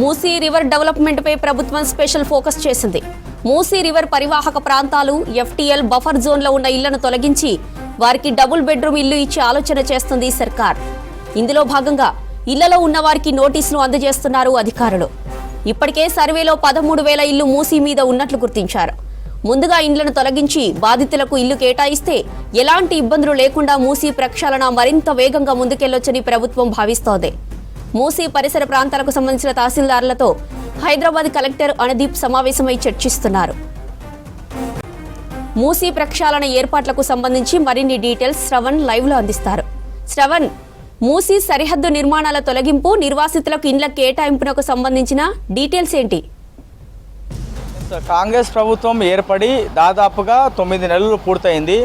Musi river డెవలప్మెంట్పై ప్రభుత్వం special focus చేసింది. Musi river పరివాహక ప్రాంతాలు ఎఫ్టీఎల్ బఫర్ జోన్లో ఉన్న ఇళ్ళను తొలగించి వారికి డబుల్ బెడ్రూమ్ ఇల్లు ఇచ్చే ఆలోచన చేస్తుంది సర్కార్. ఇందులో భాగంగా ఇళ్ళలో ఉన్న వారికి నోటీసులు అందజేస్తున్నారు అధికారులు. ఇప్పటికే సర్వేలో పదమూడు వేల ఇల్లు మూసీ మీద ఉన్నట్లు గుర్తించారు. ముందుగా ఇండ్లను తొలగించి బాధితులకు ఇల్లు కేటాయిస్తే ఎలాంటి ఇబ్బందులు లేకుండా మూసీ ప్రక్షాళన మరింత వేగంగా ముందుకెళ్ళొచ్చని ప్రభుత్వం భావిస్తోంది. మూసీ పరిసర ప్రాంతాలకు సంబంధించిన తహసీల్దారులతో హైదరాబాద్ కలెక్టర్ అనుదీప్ సమావేశమై చర్చిస్తున్నారు. మూసీ ప్రక్షాళన ఏర్పాట్లకు సంబంధించి మరిన్ని డీటెయిల్స్ శ్రవణ్ లైవ్లో అందిస్తారు. శ్రవణ్ మూసీ సరిహద్దు నిర్మాణాల తొలగింపు నిర్వాసితులకు ఇండ్ల కేటాయింపునకు సంబంధించిన డీటెయిల్స్ ఏంటి? కాంగ్రెస్ ప్రభుత్వం ఏర్పడి దాదాపుగా తొమ్మిది నెలలు పూర్తయింది.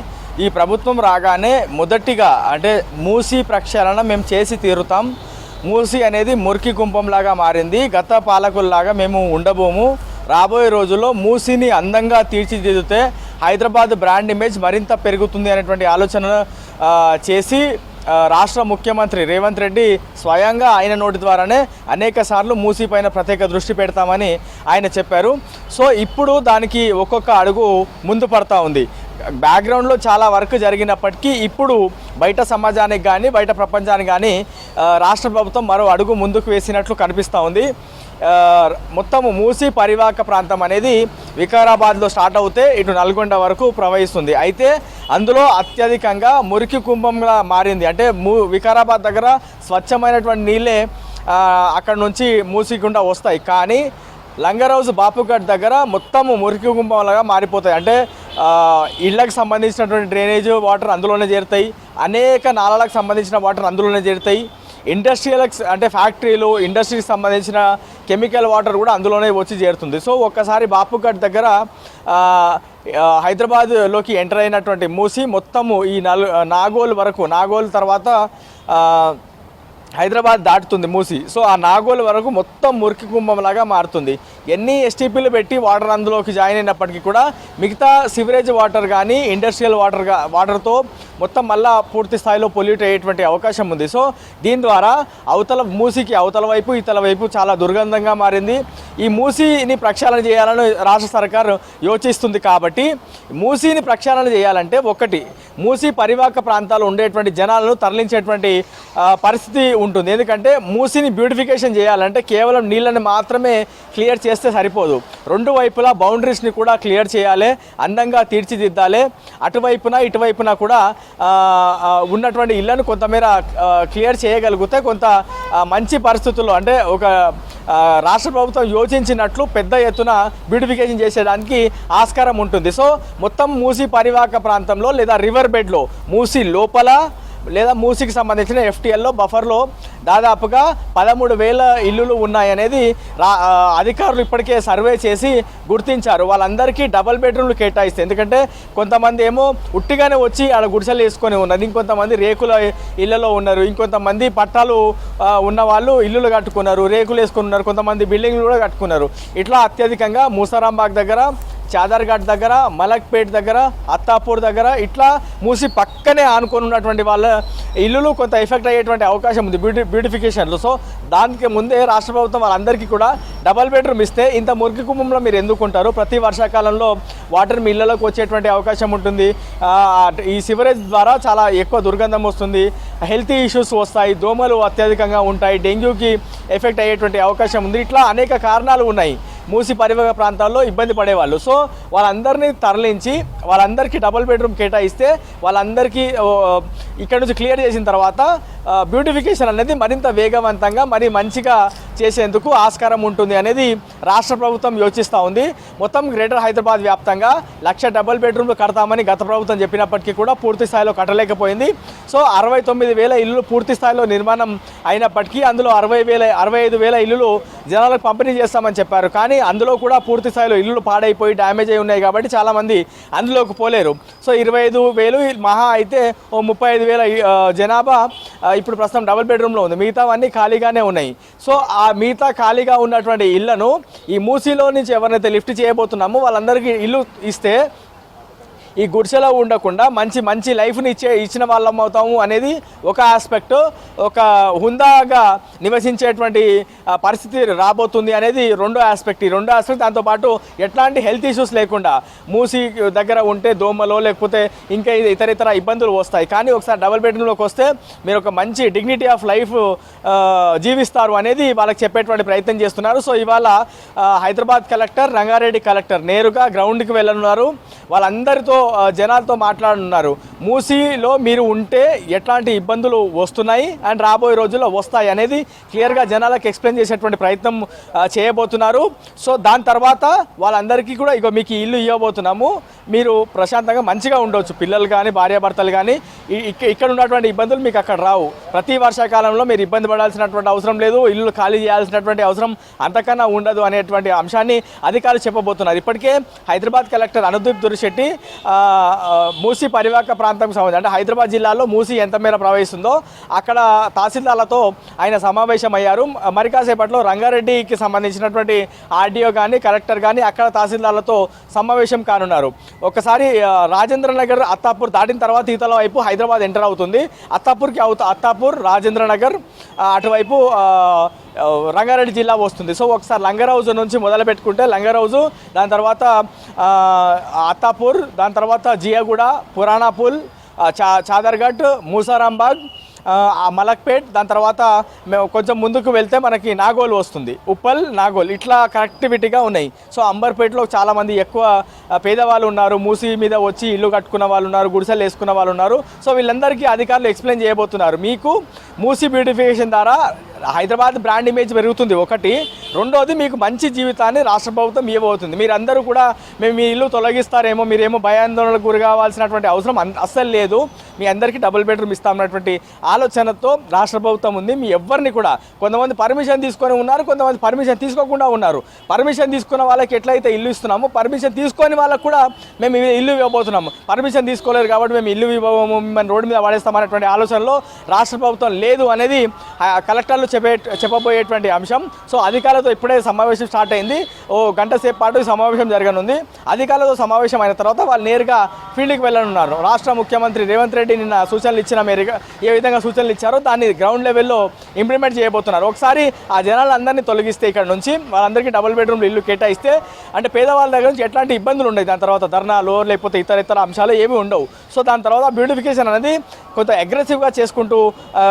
ఈ ప్రభుత్వం రాగానే మొదటిగా అంటే మూసీ ప్రక్షాళన మేము చేసి తీరుతాం. మూసి అనేది మురికి కుంపంలాగా మారింది. గత పాలకుల్లాగా మేము ఉండబోము. రాబోయే రోజుల్లో మూసిని అందంగా తీర్చిదిద్దితే హైదరాబాద్ బ్రాండ్ ఇమేజ్ మరింత పెరుగుతుంది అనేటువంటి ఆలోచన చేసి రాష్ట్ర ముఖ్యమంత్రి రేవంత్ రెడ్డి స్వయంగా ఆయన నోటి ద్వారానే అనేక సార్లు మూసీపైన ప్రత్యేక దృష్టి పెడతామని ఆయన చెప్పారు. సో ఇప్పుడు దానికి ఒక్కొక్క అడుగు ముందు పడతా ఉంది. బ్యాక్గ్రౌండ్లో చాలా వర్క్ జరిగినప్పటికీ ఇప్పుడు బయట సమాజానికి కానీ బయట ప్రపంచానికి కానీ రాష్ట్ర ప్రభుత్వం మరో అడుగు ముందుకు వేసినట్లు కనిపిస్తూ ఉంది. మొత్తము మూసి పరివాహక ప్రాంతం అనేది వికారాబాద్లో స్టార్ట్ అవుతే ఇటు నల్గొండ వరకు ప్రవహిస్తుంది. అయితే అందులో అత్యధికంగా మురికి కుంభంగా మారింది. అంటే మూ వికారాబాద్ దగ్గర స్వచ్ఛమైనటువంటి నీళ్ళే అక్కడ నుంచి మూసికుండా వస్తాయి. కానీ లంగరౌజ్ బాపుఘట్ దగ్గర మొత్తం మురికి కుంభంలాగా మారిపోతాయి. అంటే ఇళ్ళకు సంబంధించినటువంటి డ్రైనేజ్ వాటర్ అందులోనే చేరుతాయి. అనేక నాళాలకు సంబంధించిన వాటర్ అందులోనే చేరుతాయి. ఇండస్ట్రియల్ అంటే ఫ్యాక్టరీలు ఇండస్ట్రీకి సంబంధించిన కెమికల్ వాటర్ కూడా అందులోనే వచ్చి చేరుతుంది. సో ఒక్కసారి బాపుఘట్ దగ్గర హైదరాబాద్లోకి ఎంటర్ అయినటువంటి మూసి మొత్తము ఈ నలు నాగోల్ వరకు నాగోల్ తర్వాత హైదరాబాద్ దాటుతుంది మూసి. సో ఆ నాగోల్ వరకు మొత్తం మురికి కుంభంలాగా మారుతుంది. ఎన్ని ఎస్టీపీలు పెట్టి వాటర్ అందులోకి జాయిన్ అయినప్పటికీ కూడా మిగతా సివరేజ్ వాటర్ కానీ ఇండస్ట్రియల్ వాటర్ వాటర్తో మొత్తం మళ్ళా పూర్తి స్థాయిలో పొల్యూట్ అయ్యేటువంటి అవకాశం ఉంది. సో దీని ద్వారా అవతల మూసికి అవతల వైపు ఇతల వైపు చాలా దుర్గంధంగా మారింది. ఈ మూసిని ప్రక్షాళన చేయాలని రాష్ట్ర సర్కార్ యోచిస్తుంది కాబట్టి మూసిని ప్రక్షాళన చేయాలంటే ఒకటి మూసి పరివాహక ప్రాంతాలు ఉండేటువంటి జనాలను తరలించేటువంటి పరిస్థితి ఉంటుంది. ఎందుకంటే మూసిని బ్యూటిఫికేషన్ చేయాలంటే కేవలం నీళ్ళని మాత్రమే క్లియర్ చేస్తే సరిపోదు. రెండు వైపులా బౌండరీస్ని కూడా క్లియర్ చేయాలి అందంగా తీర్చిదిద్దాలి. అటువైపున ఇటువైపున కూడా ఉన్నటువంటి ఇళ్ళను కొంతమేర క్లియర్ చేయగలిగితే కొంత మంచి పరిస్థితుల్లో అంటే ఒక రాష్ట్ర ప్రభుత్వం యోచించినట్లు పెద్ద ఎత్తున బ్యూటిఫికేషన్ చేసేదానికి ఆస్కారం ఉంటుంది. సో మొత్తం మూసి పరివాహక ప్రాంతంలో లేదా రివర్ బెడ్లో మూసి లోపల లేదా మూసికి సంబంధించిన ఎఫ్టీఎల్లో బఫర్లో దాదాపుగా పదమూడు వేల ఇల్లులు ఉన్నాయనేది రా అధికారులు ఇప్పటికే సర్వే చేసి గుర్తించారు. వాళ్ళందరికీ డబల్ బెడ్రూమ్లు కేటాయిస్తే ఎందుకంటే కొంతమంది ఏమో ఉట్టిగానే వచ్చి ఆడ గుడిసెలు వేసుకొని ఉన్నారు ఇంకొంతమంది రేకుల ఇళ్ళలో ఉన్నారు ఇంకొంతమంది పట్టాలు ఉన్న వాళ్ళు ఇల్లులు కట్టుకున్నారు రేకులు వేసుకుని ఉన్నారు కొంతమంది బిల్డింగ్లు కూడా కట్టుకున్నారు. ఇట్లా అత్యధికంగా మూసారాంబాగ్ దగ్గర చాదర్ఘాట్ దగ్గర మలక్పేట్ దగ్గర అత్తాపూర్ దగ్గర ఇట్లా మూసి పక్కనే ఆనుకొని ఉన్నటువంటి వాళ్ళ ఇల్లులు కొంత ఎఫెక్ట్ అయ్యేటువంటి అవకాశం ఉంది బ్యూటి బ్యూటిఫికేషన్లో. సో దానికి ముందే రాష్ట్ర ప్రభుత్వం వాళ్ళందరికీ కూడా డబల్ బెడ్రూమ్ ఇస్తే ఇంత మురికి కుంభంలో మీరు ఎందుకుంటారు ప్రతి వర్షాకాలంలో వాటర్ మీ ఇళ్ళలోకి వచ్చేటువంటి అవకాశం ఉంటుంది. ఈ సివరేజ్ ద్వారా చాలా ఎక్కువ దుర్గంధం వస్తుంది. హెల్త్ ఇష్యూస్ వస్తాయి దోమలు అత్యధికంగా ఉంటాయి డెంగ్యూకి ఎఫెక్ట్ అయ్యేటువంటి అవకాశం ఉంది. ఇట్లా అనేక కారణాలు ఉన్నాయి. మూసి పరివాహక ప్రాంతాల్లో ఇబ్బంది పడేవాళ్ళు. సో వాళ్ళందరినీ తరలించి వాళ్ళందరికీ డబుల్ బెడ్రూమ్ కేటాయిస్తే వాళ్ళందరికీ ఇక్కడ నుంచి క్లియర్ చేసిన తర్వాత బ్యూటిఫికేషన్ అనేది మరింత వేగవంతంగా మరి మంచిగా చేసేందుకు ఆస్కారం ఉంటుంది అనేది రాష్ట్ర ప్రభుత్వం యోచిస్తూ ఉంది. మొత్తం గ్రేటర్ హైదరాబాద్ వ్యాప్తంగా లక్ష డబుల్ బెడ్రూమ్లు కడతామని గత ప్రభుత్వం చెప్పినప్పటికీ కూడా పూర్తి స్థాయిలో కట్టలేకపోయింది. సో అరవై తొమ్మిది వేల ఇల్లు పూర్తి స్థాయిలో నిర్మాణం అయినప్పటికీ అందులో అరవై వేల అరవై ఐదు వేల ఇల్లులు జనాలకు పంపిణీ చేస్తామని చెప్పారు. కానీ అందులో కూడా పూర్తి స్థాయిలో ఇల్లులు పాడైపోయి డ్యామేజ్ అయి ఉన్నాయి కాబట్టి చాలామంది అందులోకి పోలేరు. సో ఇరవై ఐదు వేలు మహా అయితే ఓ ముప్పై ఐదు వేల జనాభా ఇప్పుడు ప్రస్తుతం డబుల్ బెడ్రూమ్లో ఉంది. మిగతావన్నీ ఖాళీగానే ఉన్నాయి. సో ఆ ఆ మిగతా ఖాళీగా ఉన్నటువంటి ఇళ్ళను ఈ మూసీలో నుంచి ఎవరైతే లిఫ్ట్ చేయబోతున్నామో వాళ్ళందరికీ ఇల్లు ఇస్తే ఈ గుడిసెలో ఉండకుండా మంచి మంచి లైఫ్ని ఇచ్చే ఇచ్చిన వాళ్ళం అవుతాము అనేది ఒక ఆస్పెక్ట్ ఒక హుందాగా నివసించేటువంటి పరిస్థితి రాబోతుంది అనేది రెండో ఆస్పెక్ట్. ఈ రెండో ఆస్పెక్ట్ దాంతోపాటు ఎట్లాంటి హెల్త్ ఇష్యూస్ లేకుండా మూసి దగ్గర ఉంటే దోమలో లేకపోతే ఇంకా ఇతర ఇతర ఇబ్బందులు వస్తాయి. కానీ ఒకసారి డబుల్ బెడ్రూమ్లోకి వస్తే మీరు ఒక మంచి డిగ్నిటీ ఆఫ్ లైఫ్ జీవిస్తారు అనేది వాళ్ళకి చెప్పేటువంటి ప్రయత్నం చేస్తున్నారు. సో ఇవాళ హైదరాబాద్ కలెక్టర్ రంగారెడ్డి కలెక్టర్ నేరుగా గ్రౌండ్కి వెళ్ళనున్నారు. వాళ్ళందరితో జనాలతో మాట్లాడున్నారు మూసీలో మీరు ఉంటే ఎట్లాంటి ఇబ్బందులు వస్తున్నాయి అండ్ రాబోయే రోజుల్లో వస్తాయి అనేది క్లియర్గా జనాలకు ఎక్స్ప్లెయిన్ చేసేటువంటి ప్రయత్నం చేయబోతున్నారు. సో దాని తర్వాత వాళ్ళందరికీ కూడా ఇగో మీకు ఇల్లు ఇవ్వబోతున్నాము. మీరు ప్రశాంతంగా మంచిగా ఉండొచ్చు. పిల్లలు కానీ భార్యాభర్తలు కానీ ఇక్క- ఇక్కడ ఉన్నటువంటి ఇబ్బందులు మీకు అక్కడ రావు. ప్రతి వర్షాకాలంలో మీరు ఇబ్బంది పడాల్సినటువంటి అవసరం లేదు. ఇల్లు ఖాళీ చేయాల్సినటువంటి అవసరం అంతకన్నా ఉండదు అనేటువంటి అంశాన్ని అధికారులు చెప్పబోతున్నారు. ఇప్పటికే హైదరాబాద్ కలెక్టర్ అనుదీప్ దురిశెట్టి మూసీ పరివాహక ప్రాంతం సంబంధించి అంటే హైదరాబాద్ జిల్లాలో మూసీ ఎంత మేర ప్రవహిస్తుందో అక్కడ తహసీల్దార్లతో ఆయన సమావేశం అయ్యారు మరి కాసేపట్లో రంగారెడ్డికి సంబంధించినటువంటి ఆర్డీఓ కానీ కలెక్టర్ కానీ అక్కడ తహసీల్దార్లతో సమావేశం కానున్నారు. ఒకసారి రాజేంద్ర నగర్ అత్తాపూర్ దాటిన తర్వాత ఈతల వైపు హైదరాబాద్ ఎంటర్ అవుతుంది. అత్తాపూర్కి అవుతా అత్తాపూర్ రాజేంద్ర నగర్ అటువైపు రంగారెడ్డి జిల్లా వస్తుంది. సో ఒకసారి లంగరౌజు నుంచి మొదలు పెట్టుకుంటే లంగరౌజు దాని తర్వాత అత్తాపూర్ దాని తర్వాత జియాగూడ పురాణాపూల్ చా చాదర్ఘట్ మూసారాంబాగ్ మలక్పేట్ దాని తర్వాత మేము కొంచెం ముందుకు వెళ్తే మనకి నాగోల్ వస్తుంది. ఉప్పల్ నాగోల్ ఇట్లా కనెక్టివిటీగా ఉన్నాయి. సో అంబర్పేటలో చాలామంది ఎక్కువ పేదవాళ్ళు ఉన్నారు. మూసి మీద వచ్చి ఇల్లు కట్టుకున్న వాళ్ళు ఉన్నారు గుడిసెలు వేసుకున్న వాళ్ళు ఉన్నారు. సో వీళ్ళందరికీ అధికారులు ఎక్స్ప్లెయిన్ చేయబోతున్నారు. మీకు మూసి బ్యూటిఫికేషన్ ద్వారా హైదరాబాద్ బ్రాండ్ ఇమేజ్ పెరుగుతుంది. ఒకటి. రెండోది మీకు మంచి జీవితాన్ని రాష్ట్ర ప్రభుత్వం ఇవ్వబోతుంది. మీరందరూ కూడా మేము మీ ఇల్లు తొలగిస్తారేమో మీరేమో భయాందోళనకు గురి కావాల్సినటువంటి అవసరం అస్సలు లేదు. మీ అందరికీ డబుల్ బెడ్రూమ్ ఇస్తామన్నటువంటి ఆలోచనతో రాష్ట్ర ప్రభుత్వం ఉంది. మీ ఎవరిని కూడా కొంతమంది పర్మిషన్ తీసుకొని ఉన్నారు కొంతమంది పర్మిషన్ తీసుకోకుండా ఉన్నారు. పర్మిషన్ తీసుకున్న వాళ్ళకి ఎట్లయితే ఇల్లు ఇస్తున్నామో పర్మిషన్ తీసుకొని వాళ్ళకు కూడా మేము ఇల్లు ఇవ్వబోతున్నాము. పర్మిషన్ తీసుకోలేరు కాబట్టి మేము ఇల్లు ఇవ్వము మిమ్మల్ని రోడ్డు మీద పడేస్తామనేటువంటి ఆలోచనలో రాష్ట్ర ప్రభుత్వం లేదు అనేది ఆ కలెక్టర్లు చెప్పే చెప్పబోయేటువంటి అంశం. సో అధికారులతో ఇప్పుడే సమావేశం స్టార్ట్ అయింది. ఓ గంట సేపు పాటు సమావేశం జరగనుంది. అధికారులతో సమావేశం అయిన తర్వాత వాళ్ళు నేరుగా ఫీల్డ్కి వెళ్ళనున్నారు. రాష్ట్ర ముఖ్యమంత్రి రేవంత్ రెడ్డి నిన్న సూచనలు ఇచ్చిన మేరకు ఏ విధంగా సూచనలు ఇచ్చారో దాన్ని గ్రౌండ్ లెవెల్లో ఇంప్లిమెంట్ చేయబోతున్నారు. ఒకసారి ఆ జనాలందరినీ తొలగిస్తే ఇక్కడ నుంచి వాళ్ళందరికీ డబుల్ బెడ్రూమ్లు ఇల్లు కేటాయిస్తే అంటే పేదవాళ్ళ దగ్గర నుంచి ఎట్లాంటి ఇబ్బందులు ఉండవు? దాని తర్వాత ధర్నాలు లేకపోతే ఇతర ఇతర అంశాలు ఏమీ ఉండవు. సో దాని తర్వాత బ్యూటిఫికేషన్ అనేది కొంత అగ్రెసివ్గా చేసుకుంటూ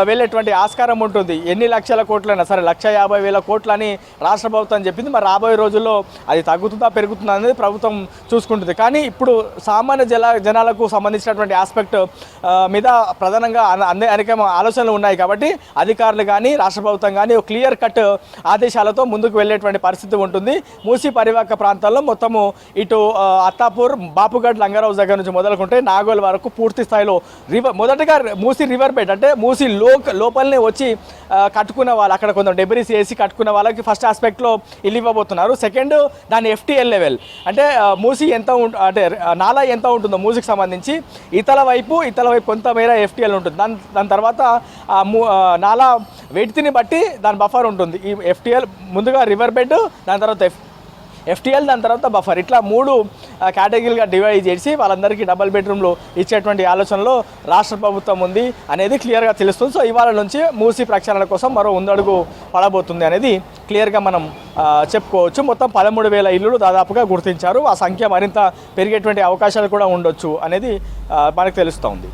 వెళ్ళేటువంటి ఆస్కారం ఉంటుంది. ఎన్ని లక్షల కోట్లైనా సరే లక్ష యాభై వేల కోట్లని రాష్ట్ర ప్రభుత్వం చెప్పింది. మరి రాబోయే రోజుల్లో అది తగ్గుతుందా పెరుగుతుందా అనేది ప్రభుత్వం చూసుకుంటుంది. కానీ ఇప్పుడు సామాన్య జల జనాలకు సంబంధించినటువంటి ఆస్పెక్ట్ మీద ప్రధానంగా అన- అన్ని అనేక ఆలోచనలు ఉన్నాయి కాబట్టి అధికారులు కానీ రాష్ట్ర ప్రభుత్వం కానీ ఒక క్లియర్ కట్ ఆదేశాలతో ముందుకు వెళ్ళేటువంటి పరిస్థితి ఉంటుంది. మూసీ పరివాహక ప్రాంతాల్లో మొత్తము ఇటు అత్తాపూర్ బాపుగఢ్ లంగరావు దగ్గర నుంచి మొదలుకుంటే నాగోల్ వరకు పూర్తి స్థాయిలో రివర్ మొదటగా మూసీ రివర్ బెడ్ అంటే మూసీ లో లోపలనే వచ్చి కట్టుకు కట్టుకున్న వాళ్ళు అక్కడ కొంత డెబరీస్ వేసి కట్టుకున్న వాళ్ళకి ఫస్ట్ ఆస్పెక్ట్లో ఇల్లు ఇవ్వబోతున్నారు. సెకండ్ దాని ఎఫ్టీఎల్ లెవెల్ అంటే మూసి ఎంత అంటే నాలా ఎంత ఉంటుందో మూసికి సంబంధించి ఇతల వైపు ఇతల వైపు కొంతమేర ఎఫ్టీఎల్ ఉంటుంది. దాని దాని తర్వాత ఆ నాలా వెయిట్ని బట్టి దాని బఫర్ ఉంటుంది. ఈ ఎఫ్టీఎల్ ముందుగా రివర్ బెడ్ దాని తర్వాత ఎఫ్ ఎఫ్టీఎల్ దాని తర్వాత బఫర్ ఇట్లా మూడు కేటగిరీలుగా డివైడ్ చేసి వాళ్ళందరికీ డబల్ బెడ్రూమ్లు ఇచ్చేటువంటి ఆలోచనలో రాష్ట్ర ప్రభుత్వం ఉంది అనేది క్లియర్గా తెలుస్తుంది. సో ఇవాళ నుంచి మూసి ప్రక్షాళన కోసం మరో ఉందడుగు పడబోతుంది అనేది క్లియర్గా మనం చెప్పుకోవచ్చు. మొత్తం పదమూడు వేల ఇల్లులు దాదాపుగా గుర్తించారు. ఆ సంఖ్య మరింత పెరిగేటువంటి అవకాశాలు కూడా ఉండొచ్చు అనేది మనకు మనకు తెలుస్తోంది.